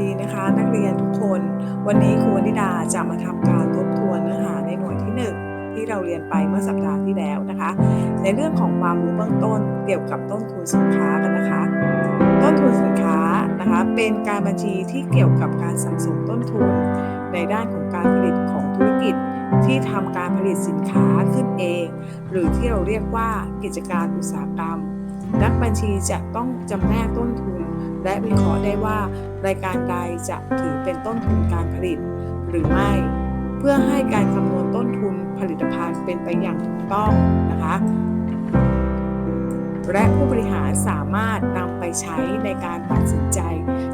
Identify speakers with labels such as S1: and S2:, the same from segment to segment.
S1: ดีนะคะ นักเรียนทุกคน วันนี้ครูวนิดาจะมาทำการทบทวนเนื้อหาในหน่วยที่ 1 ที่เราเรียนไปเมื่อสัปดาห์ที่แล้วนะคะ ในเรื่องของความรู้เบื้องต้นเกี่ยวกับต้นทุนสินค้ากันนะคะ ต้นทุนสินค้านะคะ เป็นการบัญชีที่เกี่ยวกับการสะสมต้นทุน ในด้านของการผลิตของธุรกิจที่ทำการผลิตสินค้าขึ้นเอง หรือที่เราเรียกว่ากิจการอุตสาหกรรม นักบัญชีจะต้องจำแนกต้นทุน และวิเคราะห์ได้ว่ารายการใดจะถือเป็นต้นทุนการผลิต หรือไม่ เพื่อให้การคำนวณต้นทุนผลิตภัณฑ์เป็นไปอย่างถูกต้องนะคะและผู้บริหารสามารถนำไปใช้ในการตัดสินใจ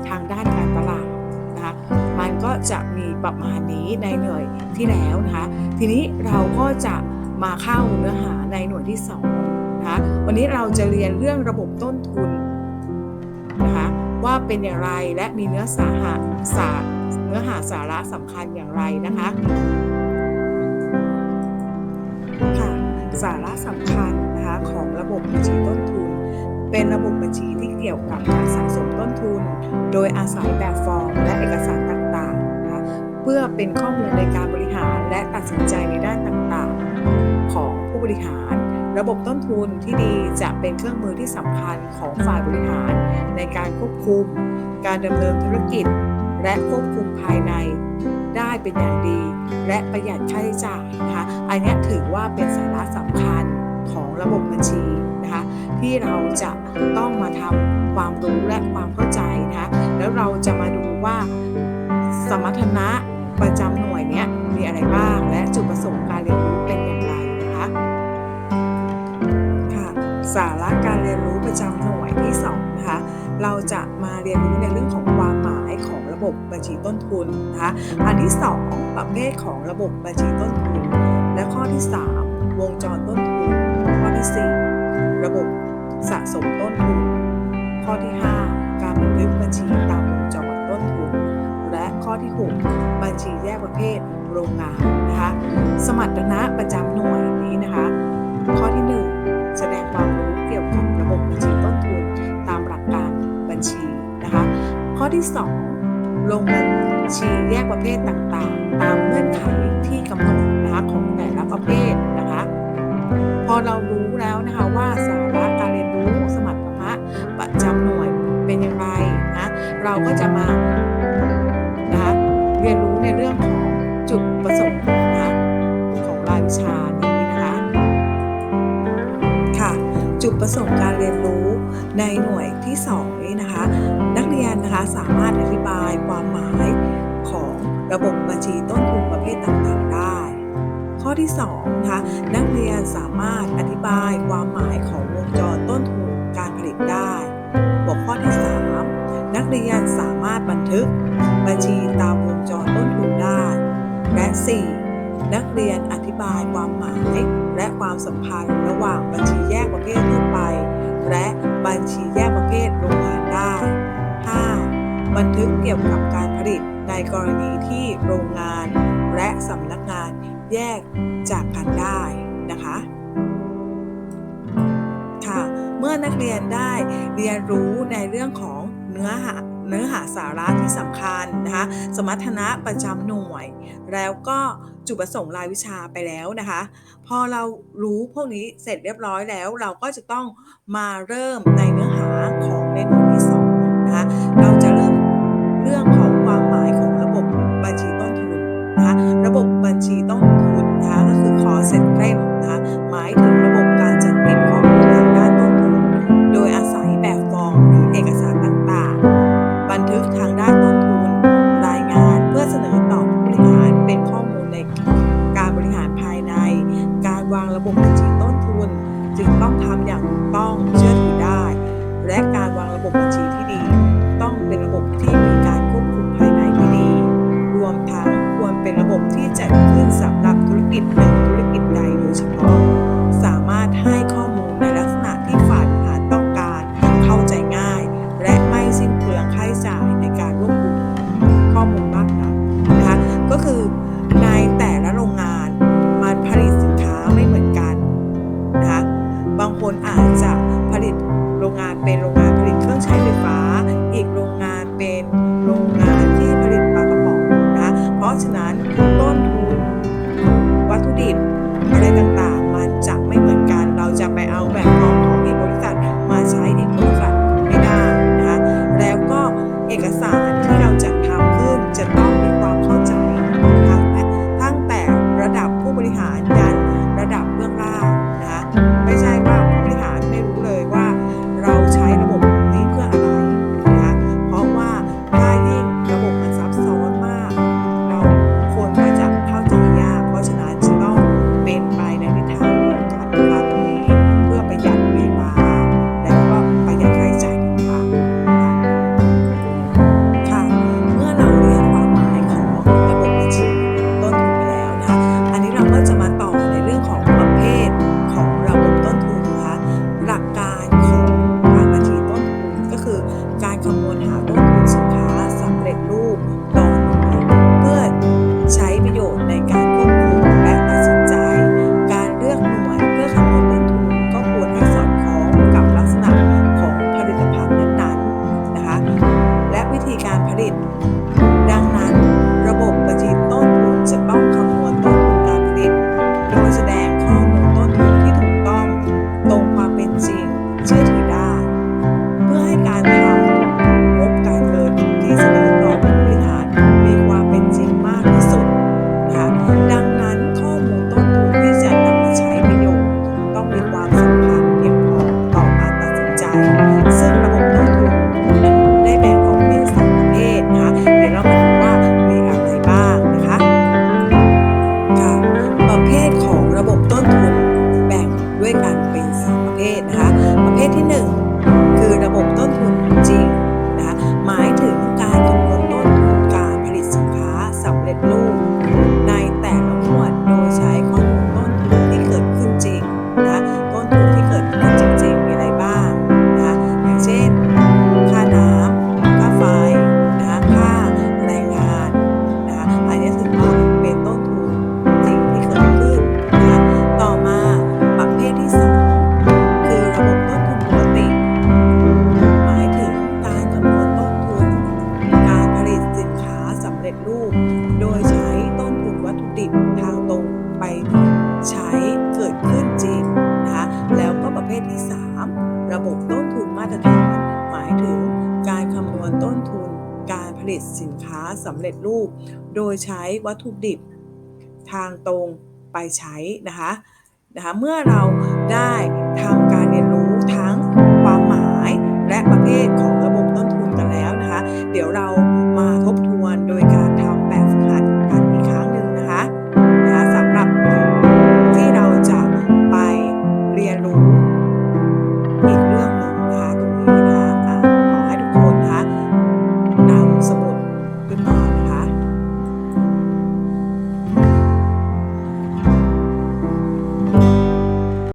S1: ทางด้านการตลาดนะคะ มันก็จะมีประมาณนี้ในหน่วยที่แล้วนะคะ ทีนี้เราก็จะมาเข้าเนื้อหาในหน่วยที่2นะคะ วันนี้เราจะเรียนเรื่องระบบต้นทุนนะคะว่าเป็นอย่างไรและมีเนื้อสาหะสาเนื้อหาสาระสำคัญอย่างไรนะคะค่ะสาระสำคัญนะคะของระบบบัญชีต้นทุน เป็นระบบบัญชีที่เกี่ยวกับการสะสมต้นทุน โดยอาศัยแบบฟอร์มและเอกสารต่างๆนะคะเพื่อเป็นข้อมูลในการบริหารและตัดสินใจในด้านต่างๆ ของผู้บริหาร ระบบต้นทุนที่ดีจะเป็นเครื่องมือที่สำคัญของฝ่ายบริหาร ในการควบคุม การดำเนินธุรกิจ และควบคุมภายใน ได้เป็นอย่างดี และประหยัดค่าใช้จ่ายนะคะอันนี้ถือว่าเป็นสาระสำคัญของระบบบัญชีนะคะที่เราจะต้องมาทำความรู้และความเข้าใจนะคะแล้วเราจะมาดูว่าสมรรถนะประจำหน่วยเนี้ยมีอะไรบ้างและจุดประสงค์การเรียนรู้เป็น สาระการเรียนรู้ประจำหน่วยที่2นะคะเราจะมาเรียนรู้ในเรื่องของความหมายของระบบบัญชีต้นทุนนะคะอันที่ 2 ประเภทของระบบบัญชีต้นทุน และข้อที่ 3 วงจรต้นทุน ข้อที่ 4 ระบบสะสมต้นทุน ข้อที่ 5 การบันทึกบัญชีตามวงจรต้นทุน และข้อที่ 6 บัญชีแยกประเภทโรงงานนะคะสมรรถนะประจำหน่วยนี้นะคะ ข้อที่ 1 อที่ 2 ลงบัญชีแยกประเภทต่างๆ ตามเงื่อนไขที่กำหนดนะคะของแต่ละประเภทนะคะ พอเรารู้แล้วนะคะว่าสาระการเรียนรู้สมรรถนะประจำหน่วยเป็นอย่างไรนะเราก็จะมานะคะเรียนรู้ในเรื่องของจุดประสงค์นะคะของรายวิชานี้นะคะค่ะจุดประสงค์การเรียนรู้ในหน่วยที่ 2 นี้นะคะ รียนนะคะสามารถอธิบายความหมายของระบบบัญชีต้นทุนประเภทต่างๆได้ ข้อที่2นะคะนักเรียนสามารถอธิบายความหมายของวงจรต้นทุนการผลิตได้หัวข้อที่ 3 นักเรียนสามารถบันทึกบัญชีตามวงจรต้นทุนได้ และ 4. นักเรียนอธิบายความหมาย และความสัมพันธ์ระหว่างบัญชีแยกประเภททั่วไป และบัญชีแยกประเภทโรงงานได้ 5. บันทึกเกี่ยวกับการผลิตในกรณีที่โรงงาน และสำนักงานแยกจากกันได้นะคะค่ะเมื่อนักเรียนได้เรียนรู้ในเรื่องของเนื้อหาเนื้อหาสาระที่สำคัญนะคะ สมรรถนะประจำหน่วย แล้วก็จุดประสงค์รายวิชาไปแล้วนะคะ พอเรารู้พวกนี้เสร็จเรียบร้อยแล้ว เราก็จะต้องมาเริ่มในเนื้อหาของในหน่วยที่ ก็คือ cost center นะคะหมายถึงระบบการจัดเก็บข้อมูลทางด้านต้นทุน โดยอาศัยแบบฟอร์มหรือเอกสารต่างๆ บันทึกทางด้านต้นทุน รายงานเพื่อเสนอต่อผู้บริหารเป็นข้อมูลในการบริหารภายใน การวางระบบบัญชีต้นทุน จึงต้องทำอย่างถูกต้องเชื่อถือได้ และการวางระบบบัญชีที่ดี ต้องเป็นระบบที่มีการควบคุมภายในที่ดี รวมทั้งควรเป็นระบบที่จัดขึ้นสำหรับธุรกิจหนึ่ง ตสินค้าสำเร็จรูป โดยใช้วัตถุดิบทางตรงไปใช้นะคะนะคะเมื่อเราได้ทำการ